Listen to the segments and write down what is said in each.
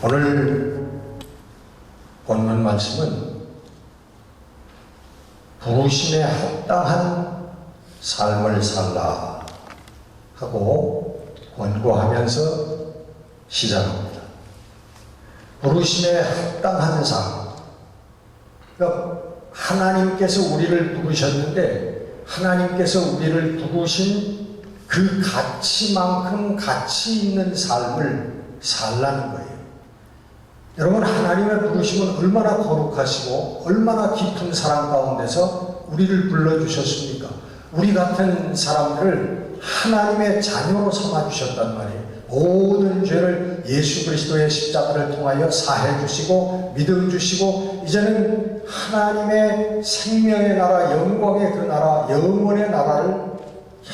오늘 본문 말씀은 부르심에 합당한 삶을 살라 하고 권고하면서 시작합니다. 부르심에 합당한 삶. 그러니까 하나님께서 우리를 부르셨는데 하나님께서 우리를 부르신 그 가치만큼 가치 있는 삶을 살라는 거예요. 여러분 하나님의 부르심은 얼마나 거룩하시고 얼마나 깊은 사랑 가운데서 우리를 불러주셨습니까? 우리 같은 사람들을 하나님의 자녀로 삼아주셨단 말이에요. 모든 죄를 예수 그리스도의 십자가를 통하여 사해 주시고 믿음 주시고 이제는 하나님의 생명의 나라 영광의 그 나라 영원의 나라를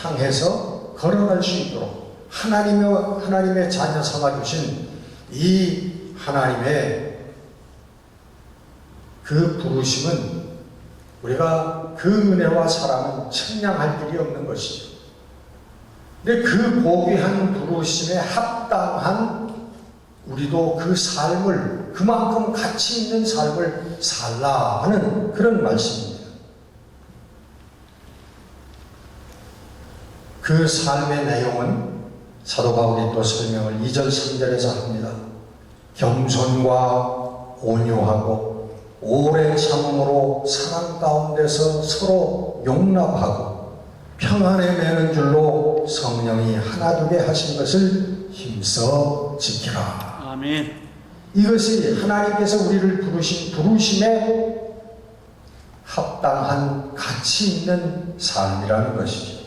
향해서 걸어갈 수 있도록 하나님의 하나님의 자녀 삼아 주신 이 하나님의 그 부르심은 우리가 그 은혜와 사랑은 측량할 길이 없는 것이죠. 근데 그 고귀한 부르심에 합당한 우리도 그 삶을 그만큼 가치 있는 삶을 살라 하는 그런 말씀입니다. 그 삶의 내용은 사도 바울이 또 설명을 2절 3절에서 합니다. 겸손과 온유하고 오래 참음으로 사랑 가운데서 서로 용납하고 평안에 매는 줄로 성령이 하나 되게 하신 것을 힘써 지키라. 아멘. 이것이 하나님께서 우리를 부르신 부르심에 합당한 가치 있는 삶이라는 것이죠.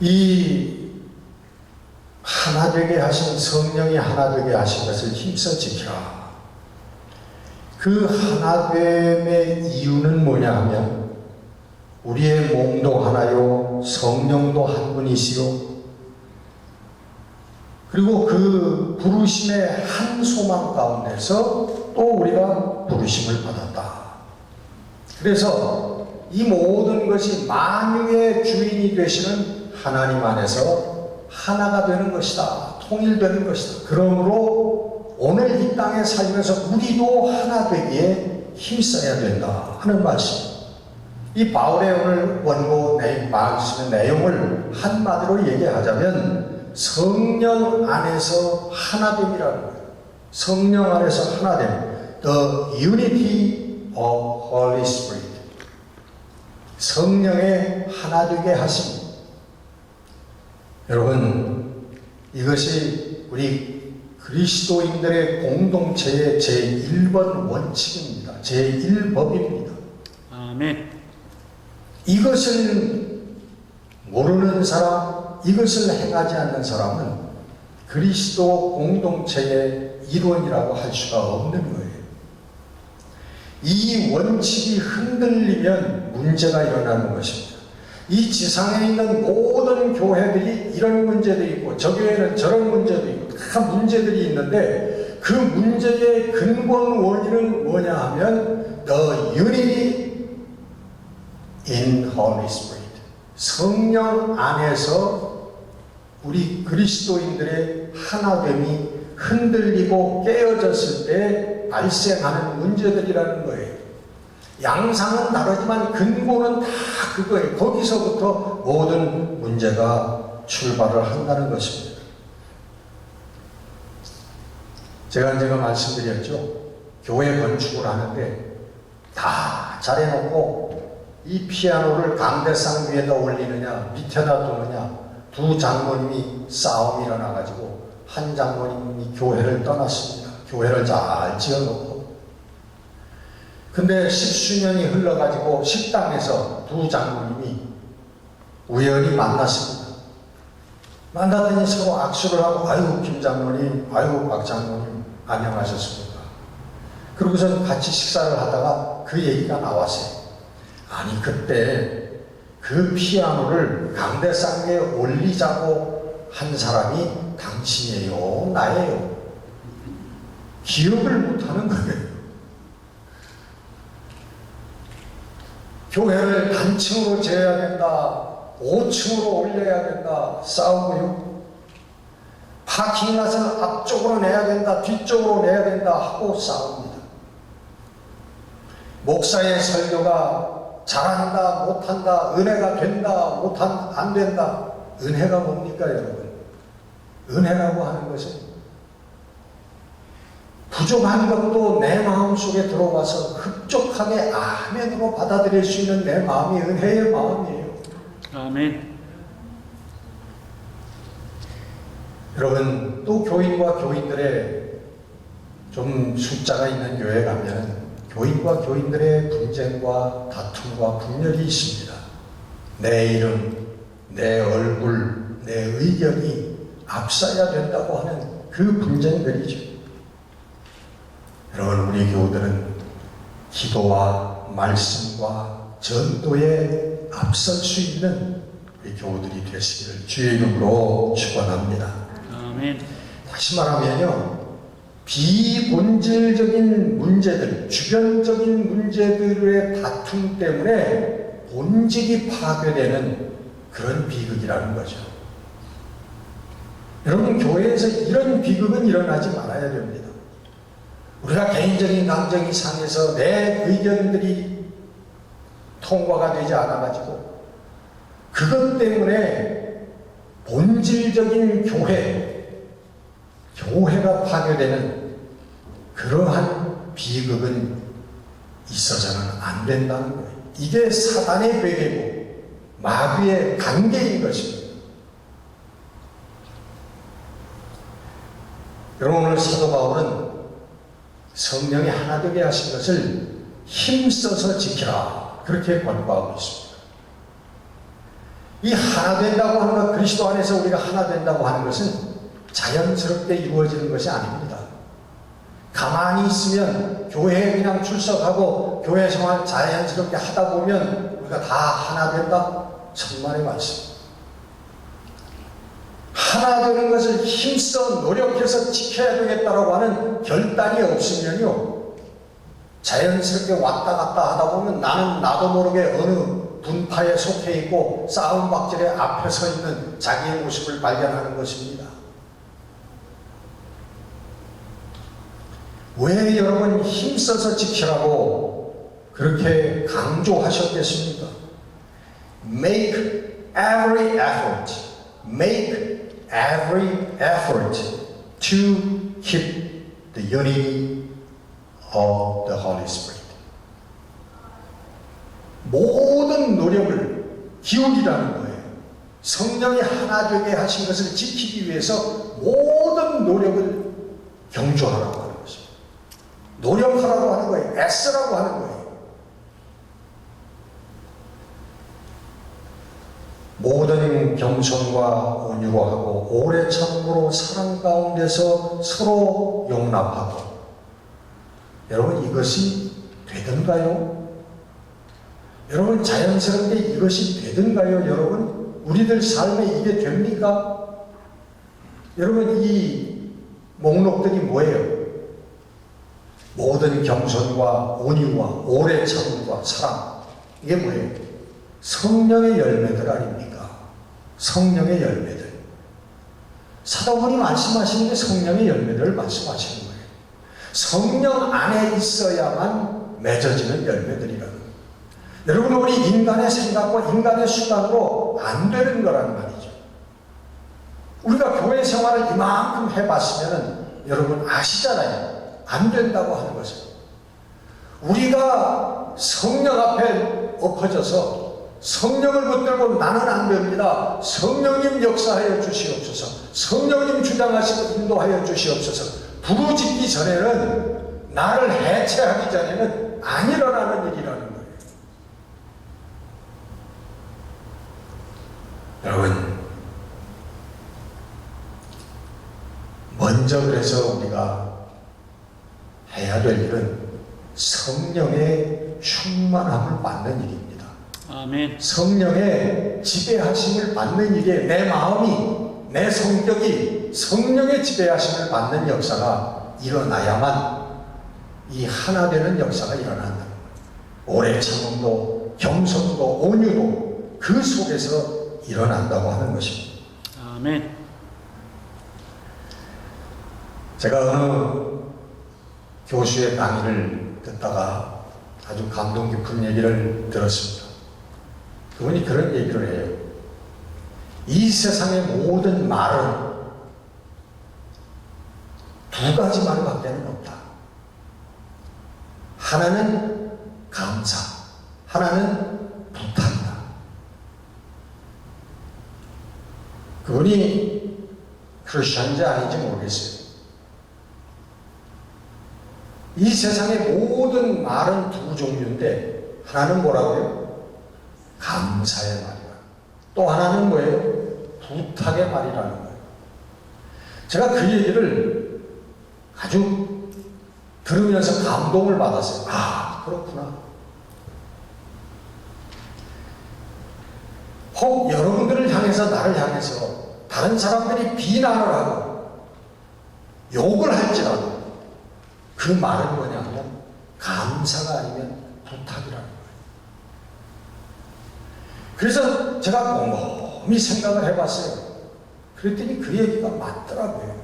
이 하나 되게 하신 성령이 하나 되게 하신 것을 힘써 지켜라. 그 하나됨의 이유는 뭐냐 하면 우리의 몸도 하나요 성령도 한 분이시요 그리고 그 부르심의 한 소망 가운데서 또 우리가 부르심을 받았다. 그래서 이 모든 것이 만유의 주인이 되시는 하나님 안에서 하나가 되는 것이다. 통일되는 것이다. 그러므로 오늘 이 땅에 살면서 우리도 하나 되기에 힘써야 된다. 하는 말씀. 이 바울의 오늘 원고 내 말씀의 내용을 한마디로 얘기하자면 성령 안에서 하나됨이라는 거예요. 성령 안에서 하나됨. The unity of Holy Spirit. 성령의 하나 되게 하심. 여러분, 이것이 우리 그리스도인들의 공동체의 제1번 원칙입니다. 제1법입니다. 아멘. 이것을 모르는 사람, 이것을 행하지 않는 사람은 그리스도 공동체의 일원이라고 할 수가 없는 거예요. 이 원칙이 흔들리면 문제가 일어나는 것입니다. 이 지상에 있는 모든 교회들이 이런 문제도 있고 저 교회는 저런 문제도 있고 다 문제들이 있는데 그 문제의 근본 원인은 뭐냐 하면 the unity in Holy Spirit. 성령 안에서 우리 그리스도인들의 하나됨이 흔들리고 깨어졌을 때 발생하는 문제들이라는 거예요. 양상은 다르지만 근본은 다 그거예요. 거기서부터 모든 문제가 출발을 한다는 것입니다. 제가 제가 말씀드렸죠. 교회 건축을 하는데 다 잘해놓고 이 피아노를 강대상 위에다 올리느냐 밑에다 두느냐 두 장모님이 싸움이 일어나가지고 한 장모님이 교회를 떠났습니다. 교회를 잘 지어놓고 근데 십수년이 흘러가지고 식당에서 두 장모님이 우연히 만났습니다. 만났더니 서로 악수를 하고 아이고 김 장모님, 아이고 박 장모님 안녕하셨습니까? 그러고서 같이 식사를 하다가 그 얘기가 나왔어요. 아니 그때 그 피아노를 강대상 위에 올리자고 한 사람이 당신이에요, 나예요. 기억을 못하는 거예요. 교회를 단층으로 재야 된다. 5층으로 올려야 된다. 싸우고요. 파킹이 나서 앞쪽으로 내야 된다, 뒤쪽으로 내야 된다 하고 싸웁니다. 목사의 설교가 잘한다, 못한다, 은혜가 된다, 못한, 안 된다. 은혜가 뭡니까, 여러분? 은혜라고 하는 것은 부족한 것도 내 마음 속에 들어와서 흡족하게 아멘으로 받아들일 수 있는 내 마음이 은혜의 마음이에요. 아멘. 여러분 또 교인과 교인들의 좀 숫자가 있는 교회 가면 교인과 교인들의 분쟁과 다툼과 분열이 있습니다. 내 이름, 내 얼굴, 내 의견이 앞서야 된다고 하는 그 분쟁들이죠. 여러분 우리 교우들은 기도와 말씀과 전도에 앞설 수 있는 우리 교우들이 되시기를 주의 이름으로 축원합니다. 아멘. 다시 말하면요, 비본질적인 문제들, 주변적인 문제들의 다툼 때문에 본질이 파괴되는 그런 비극이라는 거죠. 여러분, 교회에서 이런 비극은 일어나지 말아야 됩니다. 우리가 개인적인 감정이 상해서 내 의견들이 통과가 되지 않아가지고, 그것 때문에 본질적인 교회, 교회가 파괴되는 그러한 비극은 있어서는 안 된다는 거예요. 이게 사단의 괴계고 마귀의 관계인 것입니다. 여러분 오늘 사도 바울은 성령이 하나 되게 하신 것을 힘써서 지키라 그렇게 권고하고 있습니다. 이 하나 된다고 하는 것, 그리스도 안에서 우리가 하나 된다고 하는 것은 자연스럽게 이루어지는 것이 아닙니다. 가만히 있으면 교회에 그냥 출석하고 교회 생활 자연스럽게 하다 보면 우리가 다 하나 된다? 천만의 말씀. 하나 되는 것을 힘써 노력해서 지켜야 되겠다라고 하는 결단이 없으면요. 자연스럽게 왔다 갔다 하다 보면 나는 나도 모르게 어느 분파에 속해 있고 싸움 박질에 앞에 서 있는 자기의 모습을 발견하는 것입니다. 왜 여러분 힘써서 지키라고 그렇게 강조하셨겠습니까? Make every effort, make every effort to keep the unity of the Holy Spirit. 모든 노력을 기울이라는 거예요. 성령이 하나 되게 하신 것을 지키기 위해서 모든 노력을 경주하라고 하는 것입니다. 노력하라고 하는 거예요. 애쓰라고 하는 거예요. 모든 겸손과 온유로 하고 오래 참음으로 사랑 가운데서 서로 용납하고 여러분 이것이 되던가요? 여러분 자연스럽게 이것이 되던가요? 여러분 우리들 삶에 이게 됩니까? 여러분 이 목록들이 뭐예요? 모든 겸손과 온유와 오래 참음과 사랑 이게 뭐예요? 성령의 열매들 아닙니까? 성령의 열매들. 사도분이 말씀하시는 게 성령의 열매들을 말씀하시는 거예요. 성령 안에 있어야만 맺어지는 열매들이라는. 여러분 우리 인간의 생각과 인간의 수단으로 안 되는 거란 말이죠. 우리가 교회 생활을 이만큼 해봤으면 여러분 아시잖아요. 안 된다고 하는 것을. 우리가 성령 앞에 엎어져서 성령을 붙들고 나는 안 됩니다. 성령님 역사하여 주시옵소서. 성령님 주장하시고 인도하여 주시옵소서. 부르짖기 전에는 나를 해체하기 전에는 안 일어나는 일이라는 거예요. 여러분, 먼저 그래서 우리가 해야 될 일은 성령의 충만함을 받는 일입니다. 아멘. 성령의 지배하심을 받는 일에 내 마음이, 내 성격이 성령의 지배하심을 받는 역사가 일어나야만 이 하나 되는 역사가 일어난다. 오래 참음도, 겸손도, 온유도 그 속에서 일어난다고 하는 것입니다. 아멘. 제가 어느 교수의 강의를 듣다가 아주 감동 깊은 얘기를 들었습니다. 그분이 그런 얘기를 해요. 이 세상의 모든 말은 두 가지 말밖에는 없다. 하나는 감사, 하나는 부탁이다. 그분이 크리스천인지 아닌지 모르겠어요. 이 세상의 모든 말은 두 종류인데 하나는 뭐라고요? 감사의 말이라. 또 하나는 뭐예요? 부탁의 말이라는 거예요. 제가 그 얘기를 아주 들으면서 감동을 받았어요. 아, 그렇구나. 혹 여러분들을 향해서 나를 향해서 다른 사람들이 비난을 하고 욕을 할지라도 그 말은 뭐냐면 감사가 아니면 부탁이라는 거예요. 그래서 제가 곰곰이 생각을 해봤어요. 그랬더니 그 얘기가 맞더라고요.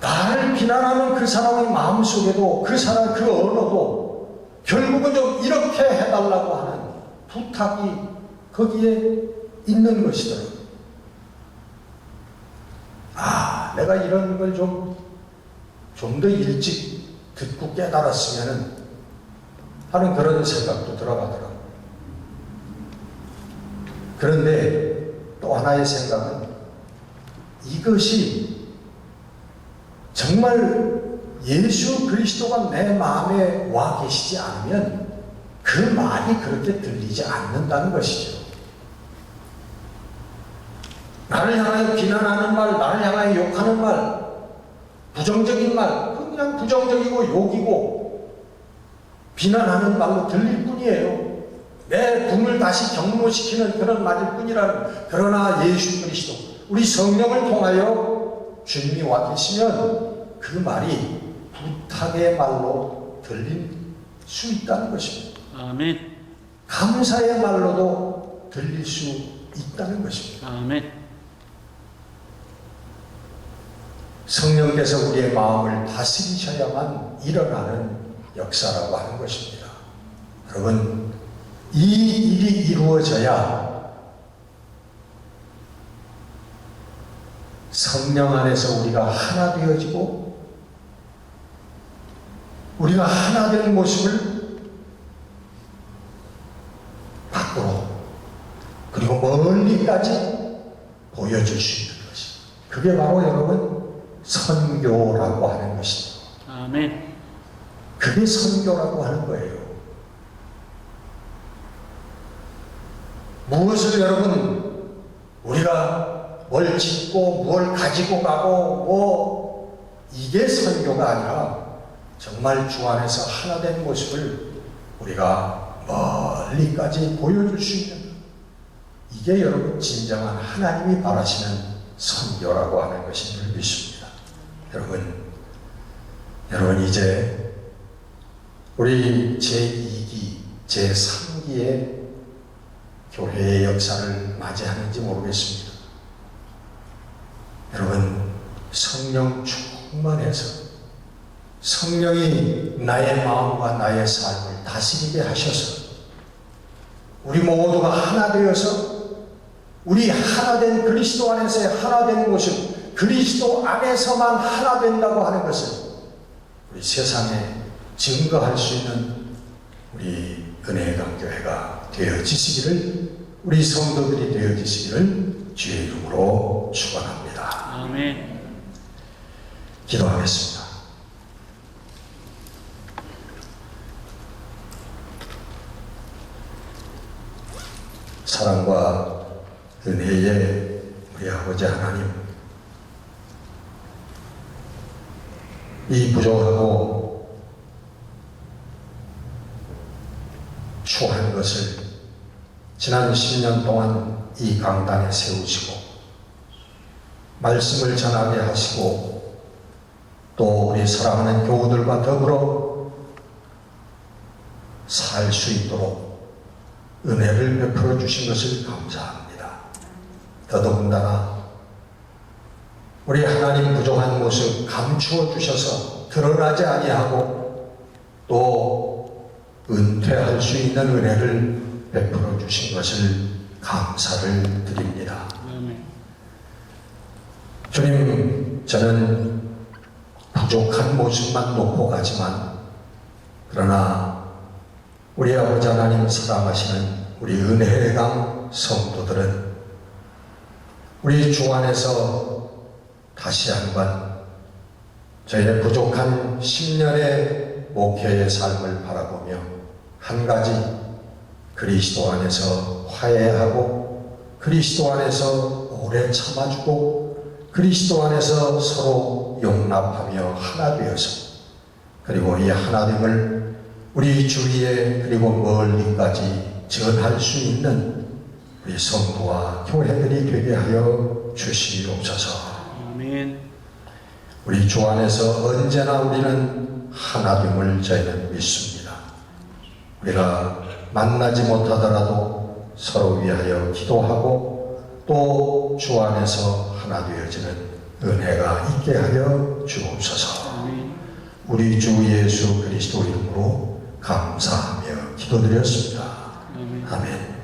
나를 비난하는 그 사람의 마음속에도 그 사람 그 언어도 결국은 좀 이렇게 해달라고 하는 부탁이 거기에 있는 것이더라고요. 아, 내가 이런 걸 좀, 좀 더 일찍 듣고 깨달았으면 하는 그런 생각도 들어가더라고요. 그런데 또 하나의 생각은 이것이 정말 예수 그리스도가 내 마음에 와 계시지 않으면 그 말이 그렇게 들리지 않는다는 것이죠. 나를 향하여 비난하는 말, 나를 향하여 욕하는 말, 부정적인 말, 그냥 부정적이고 욕이고 비난하는 말로 들릴 뿐이에요. 내 분을 다시 경무시키는 그런 말일 뿐이라는 그러나 예수 그리스도 우리 성령을 통하여 주님이 와 계시면 그 말이 부탁의 말로 들릴 수 있다는 것입니다. 아멘. 감사의 말로도 들릴 수 있다는 것입니다. 아멘. 성령께서 우리의 마음을 다스리셔야만 일어나는 역사라고 하는 것입니다. 여러분, 이 일이 이루어져야 성령 안에서 우리가 하나 되어지고 우리가 하나 된 모습을 밖으로 그리고 멀리까지 보여줄 수 있는 것이 그게 바로 여러분 선교라고 하는 것입니다. 아멘. 그게 선교라고 하는 거예요. 무엇을 여러분 우리가 뭘 짓고 뭘 가지고 가고 뭐 이게 선교가 아니라 정말 주 안에서 하나 된 모습을 우리가 멀리까지 보여줄 수 있는 이게 여러분 진정한 하나님이 바라시는 선교라고 하는 것인 줄 믿습니다. 여러분, 여러분 이제 우리 제2기, 제3기의 교회의 역사를 맞이하는지 모르겠습니다. 여러분, 성령 충만해서 성령이 나의 마음과 나의 삶을 다스리게 하셔서 우리 모두가 하나 되어서 우리 하나 된 그리스도 안에서의 하나 된 모습, 그리스도 안에서만 하나 된다고 하는 것을 우리 세상에 증거할 수 있는 우리 은혜의 강교회가 되어지시기를 우리 성도들이 되어지시기를 주의 이름으로 축원합니다. 아멘. 기도하겠습니다. 사랑과 은혜의 우리 아버지 하나님, 이 부족하고 추한 것을 지난 10년 동안 이 강단에 세우시고 말씀을 전하게 하시고 또 우리 사랑하는 교우들과 더불어 살 수 있도록 은혜를 베풀어 주신 것을 감사합니다. 더더군다나 우리 하나님 부족한 모습 감추어 주셔서 드러나지 아니하고 또 은퇴할 수 있는 은혜를 베풀어 주신 것을 감사를 드립니다. 주님, 저는 부족한 모습만 놓고 가지만, 그러나 우리 아버지 하나님 사랑하시는 우리 은혜의 강 성도들은 우리 주 안에서 다시 한번 저희의 부족한 10년의 목회의 삶을 바라보며 한 가지 그리스도 안에서 화해하고 그리스도 안에서 오래 참아주고 그리스도 안에서 서로 용납하며 하나 되어서 그리고 이 하나됨을 우리 주위에 그리고 멀리까지 전할 수 있는 우리 성도와 교회들이 되게 하여 주시옵소서. 아멘. 우리 주 안에서 언제나 우리는 하나됨을 저희는 믿습니다. 우리가 만나지 못하더라도 서로 위하여 기도하고 또 주 안에서 하나 되어지는 은혜가 있게 하여 주옵소서. 우리 주 예수 그리스도 이름으로 감사하며 기도드렸습니다. 아멘.